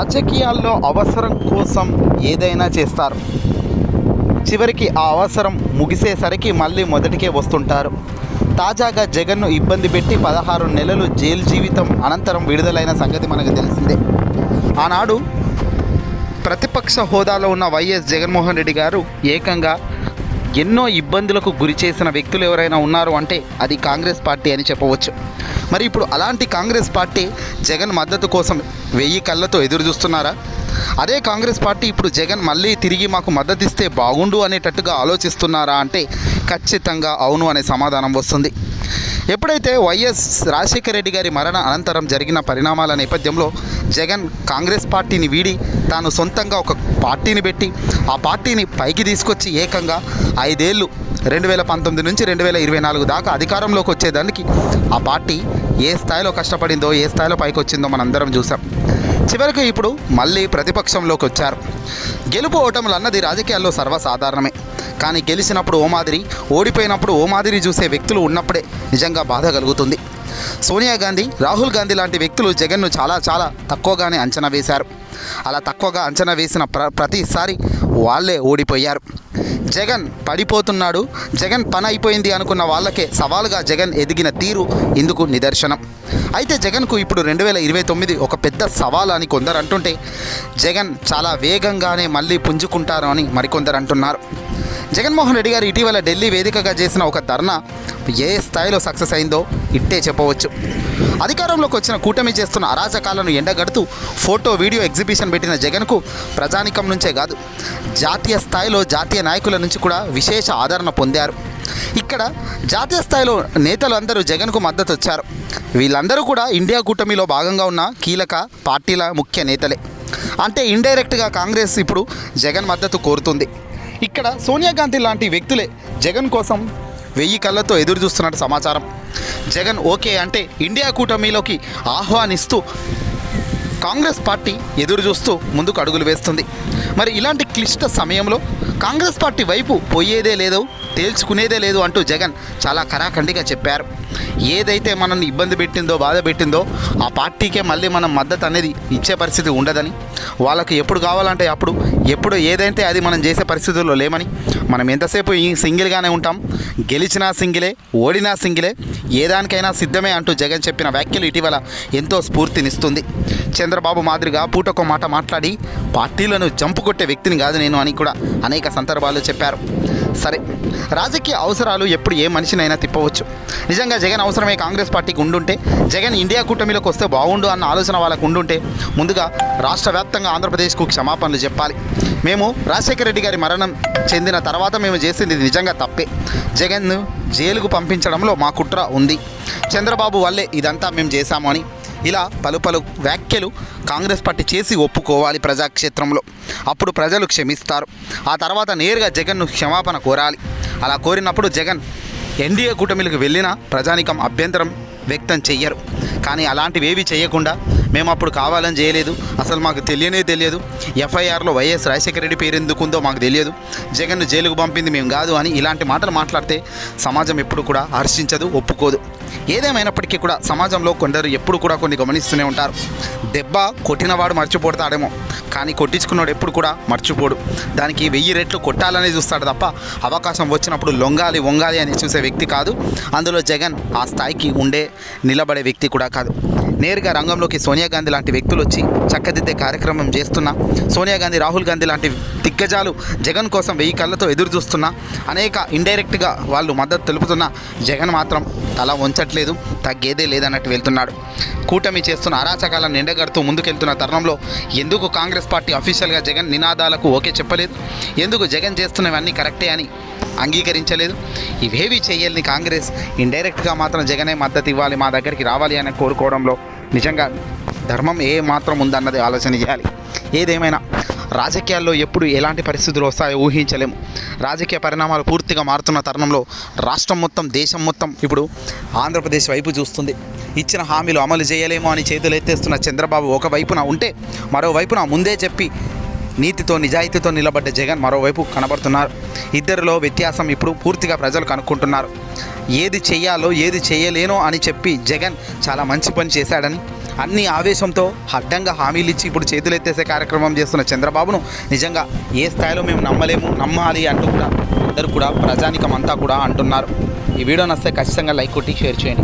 రాజకీయాల్లో అవసరం కోసం ఏదైనా చేస్తారు. చివరికి ఆ అవసరం ముగిసేసరికి మళ్ళీ మొదటికే వస్తుంటారు. తాజాగా జగన్ను ఇబ్బంది పెట్టి పదహారు నెలలు జైలు జీవితం అనంతరం విడుదలైన సంగతి మనకు తెలిసిందే. ఆనాడు ప్రతిపక్ష హోదాలో ఉన్న వైఎస్ జగన్మోహన్ రెడ్డి గారు ఏకంగా ఎన్నో ఇబ్బందులకు గురి చేసిన వ్యక్తులు ఎవరైనా ఉన్నారు అంటే అది కాంగ్రెస్ పార్టీ అని చెప్పవచ్చు. మరి ఇప్పుడు అలాంటి కాంగ్రెస్ పార్టీ జగన్ మద్దతు కోసం వెయ్యి కళ్ళతో ఎదురు చూస్తున్నారా? అదే కాంగ్రెస్ పార్టీ ఇప్పుడు జగన్ మళ్ళీ తిరిగి మాకు మద్దతు ఇస్తే బాగుండు అనేటట్టుగా ఆలోచిస్తున్నారా అంటే ఖచ్చితంగా అవును అనే సమాధానం వస్తుంది. ఎప్పుడైతే వైఎస్ రాజశేఖర రెడ్డి గారి మరణ అనంతరం జరిగిన పరిణామాల నేపథ్యంలో జగన్ కాంగ్రెస్ పార్టీని వీడి తాను సొంతంగా ఒక పార్టీని పెట్టి ఆ పార్టీని పైకి తీసుకొచ్చి ఏకంగా ఐదేళ్ళు రెండు వేల పంతొమ్మిది నుంచి రెండు వేల ఇరవై నాలుగు దాకా అధికారంలోకి వచ్చేదానికి ఆ పార్టీ ఏ స్థాయిలో కష్టపడిందో ఏ స్థాయిలో పైకి వచ్చిందో మనందరం చూసాం చివరికి ఇప్పుడు మళ్ళీ ప్రతిపక్షంలోకి వచ్చారు. గెలుపు ఓటములు అన్నది రాజకీయాల్లో సర్వసాధారణమే. కానీ గెలిచినప్పుడు ఓ మాదిరి ఓడిపోయినప్పుడు ఓ మాదిరి చూసే వ్యక్తులు ఉన్నప్పుడే నిజంగా బాధ కలుగుతుంది. సోనియా గాంధీ రాహుల్ గాంధీ లాంటి వ్యక్తులు జగన్ను చాలా చాలా తక్కువగానే అంచనా వేశారు. అలా తక్కువగా అంచనా వేసిన ప్ర ప్రతిసారి వాళ్ళే ఓడిపోయారు. జగన్ పడిపోతున్నాడు జగన్ పని అయిపోయింది అనుకున్న వాళ్ళకే సవాలుగా జగన్ ఎదిగిన తీరు ఇందుకు నిదర్శనం. అయితే జగన్కు ఇప్పుడు రెండు వేల ఇరవై తొమ్మిది ఒక పెద్ద సవాల్ అని కొందరు అంటుంటే జగన్ చాలా వేగంగానే మళ్ళీ పుంజుకుంటారు అని మరికొందరు అంటున్నారు జగన్మోహన్ రెడ్డి గారు ఇటీవల ఢిల్లీ వేదికగా చేసిన ఒక ధర్నా ఏ స్థాయిలో సక్సెస్ అయిందో ఇట్టే చెప్పవచ్చు. అధికారంలోకి వచ్చిన కూటమి చేస్తున్న అరాచకాలను ఎండగడుతూ ఫోటో వీడియో ఎగ్జిబిషన్ పెట్టిన జగన్కు ప్రజానికం నుంచే కాదు జాతీయ స్థాయిలో జాతీయ నాయకుల నుంచి కూడా విశేష ఆదరణ పొందారు. ఇక్కడ జాతీయ స్థాయిలో నేతలు అందరూ జగన్కు మద్దతు వచ్చారు. వీళ్ళందరూ కూడా ఇండియా కూటమిలో భాగంగా ఉన్న కీలక పార్టీల ముఖ్య నేతలే. అంటే ఇండైరెక్ట్గా కాంగ్రెస్ ఇప్పుడు జగన్ మద్దతు కోరుతుంది. ఇక్కడ సోనియా గాంధీ లాంటి వ్యక్తులే జగన్ కోసం వెయ్యి కళ్ళతో ఎదురు చూస్తున్నట్టు సమాచారం. జగన్ ఓకే అంటే ఇండియా కూటమిలోకి ఆహ్వానిస్తూ కాంగ్రెస్ పార్టీ ఎదురు చూస్తూ ముందుకు అడుగులు వేస్తుంది. మరి ఇలాంటి క్లిష్ట సమయంలో కాంగ్రెస్ పార్టీ వైపు పోయేదే లేదు. తేల్చుకునేదే లేదు అంటూ జగన్ చాలా కరాఖండిగా చెప్పారు. ఏదైతే మనల్ని ఇబ్బంది పెట్టిందో బాధ పెట్టిందో ఆ పార్టీకే మళ్ళీ మనం మద్దతు అనేది ఇచ్చే పరిస్థితి ఉండదని వాళ్ళకి ఎప్పుడు కావాలంటే అప్పుడు ఎప్పుడు ఏదైతే అది మనం చేసే పరిస్థితుల్లో లేమని మనం ఎంతసేపు ఈ సింగిల్గానే ఉంటాం గెలిచినా సింగిలే ఓడినా సింగిలే ఏ దానికైనా సిద్ధమే అంటూ జగన్ చెప్పిన వ్యాఖ్యలు ఇటీవల ఎంతో స్ఫూర్తినిస్తుంది. చంద్రబాబు మాదిరిగా పూటకో మాట మాట్లాడి పార్టీలను జంపు కొట్టే వ్యక్తిని కాదు నేను అని కూడా అనేక సందర్భాల్లో చెప్పారు. సరే రాజకీయ అవసరాలు ఎప్పుడు ఏ మనిషినైనా తిప్పవచ్చు. నిజంగా జగన్ అవసరమే కాంగ్రెస్ పార్టీకి ఉండుంటే జగన్ ఇండియా కూటమిలోకి వస్తే బాగుండు అన్న ఆలోచన వాళ్ళకు ఉండుంటే ముందుగా రాష్ట్ర వ్యాప్తంగా ఆంధ్రప్రదేశ్కు క్షమాపణలు చెప్పాలి. మేము రాజశేఖర రెడ్డి గారి మరణం చెందిన తర్వాత మేము చేసింది నిజంగా తప్పే. జగన్ను జైలుకు పంపించడంలో మా కుట్ర ఉంది. చంద్రబాబు వల్లే ఇదంతా మేము చేశాము అని ఇలా పలు పలు వ్యాఖ్యలు కాంగ్రెస్ పార్టీ చేసి ఒప్పుకోవాలి ప్రజాక్షేత్రంలో. అప్పుడు ప్రజలు క్షమిస్తారు. ఆ తర్వాత నేరుగా జగన్ను క్షమాపణ కోరాలి. అలా కోరినప్పుడు జగన్ ఎన్డీఏ కూటమిలకు వెళ్ళినా ప్రజానికం అభ్యంతరం వ్యక్తం చెయ్యరు. కానీ అలాంటివేవి చేయకుండా మేము అప్పుడు కావాలని చేయలేదు. అసలు మాకు తెలియనే తెలియదు. ఎఫ్ఐఆర్లో వైఎస్ రాజశేఖర రెడ్డి పేరు ఎందుకుందో మాకు తెలియదు. జగన్ను జైలుకు పంపింది మేము కాదు అని ఇలాంటి మాటలు మాట్లాడితే సమాజం ఎప్పుడు కూడా హర్షించదు ఒప్పుకోదు. ఏదేమైనప్పటికీ కూడా సమాజంలో కొందరు ఎప్పుడు కూడా కొన్ని గమనిస్తూనే ఉంటారు. దెబ్బ కొట్టినవాడు మర్చిపోతాడేమో కానీ కొట్టించుకున్నాడు ఎప్పుడు కూడా మర్చిపోడు. దానికి వెయ్యి రెట్లు కొట్టాలనే చూస్తాడు తప్ప అవకాశం వచ్చినప్పుడు లొంగాలి వంగాలి అని చూసే వ్యక్తి కాదు. అందులో జగన్ ఆ స్థాయికి ఉండే నిలబడే వ్యక్తి కూడా కాదు. నేరుగా రంగంలోకి సోనియా సోనియా గాంధీ లాంటి వ్యక్తులు వచ్చి చక్కదిద్దే కార్యక్రమం చేస్తున్న. సోనియా గాంధీ రాహుల్ గాంధీ లాంటి దిగ్గజాలు జగన్ కోసం వెయ్యి కళ్ళతో ఎదురు చూస్తున్నా. అనేక ఇండైరెక్ట్గా వాళ్ళు మద్దతు తెలుపుతున్న. జగన్ మాత్రం తల వంచట్లేదు తగ్గేదే లేదన్నట్టు వెళ్తున్నాడు. కూటమి చేస్తున్న అరాచకాలను ఎండగడుతూ ముందుకెళ్తున్న తరుణంలో ఎందుకు కాంగ్రెస్ పార్టీ అఫీషియల్గా జగన్ నినాదాలకు ఓకే చెప్పలేదు? ఎందుకు జగన్ చేస్తున్నవన్నీ కరెక్టే అని అంగీకరించలేదు? ఇవేవి చేయని కాంగ్రెస్ ఇండైరెక్ట్గా మాత్రం జగనే మద్దతు ఇవ్వాలి మా దగ్గరికి రావాలి అని కోరుకోవడంలో నిజంగా ధర్మం ఏ మాత్రం ఉందన్నది ఆలోచన చేయాలి. ఏదేమైనా రాజకీయాల్లో ఎప్పుడు ఎలాంటి పరిస్థితులు వస్తాయో ఊహించలేము. రాజకీయ పరిణామాలు పూర్తిగా మారుతున్న తరుణంలో రాష్ట్రం మొత్తం దేశం మొత్తం ఇప్పుడు ఆంధ్రప్రదేశ్ వైపు చూస్తుంది. ఇచ్చిన హామీలు అమలు చేయలేము అని చేతులు ఎత్తేస్తున్న చంద్రబాబు ఒకవైపున ఉంటే మరోవైపున ముందే చెప్పి నీతితో నిజాయితీతో నిలబడ్డ జగన్ మరోవైపు కనబడుతున్నారు. ఇద్దరిలో వ్యత్యాసం ఇప్పుడు పూర్తిగా ప్రజలు కనుక్కుంటున్నారు. ఏది చేయాలో ఏది చేయలేనో అని చెప్పి జగన్ చాలా మంచి పని చేశాడని అన్ని ఆవేశంతో అడ్డంగా హామీలు ఇచ్చి ఇప్పుడు చేతులు ఎత్తేసే కార్యక్రమం చేస్తున్న చంద్రబాబును నిజంగా ఏ స్థాయిలో మేము నమ్మలేము నమ్మాలి అంటూ కూడా అందరూ కూడా ప్రజానికం అంతా కూడా అంటున్నారు. ఈ వీడియో నస్తే ఖచ్చితంగా లైక్ కొట్టి షేర్ చేయండి.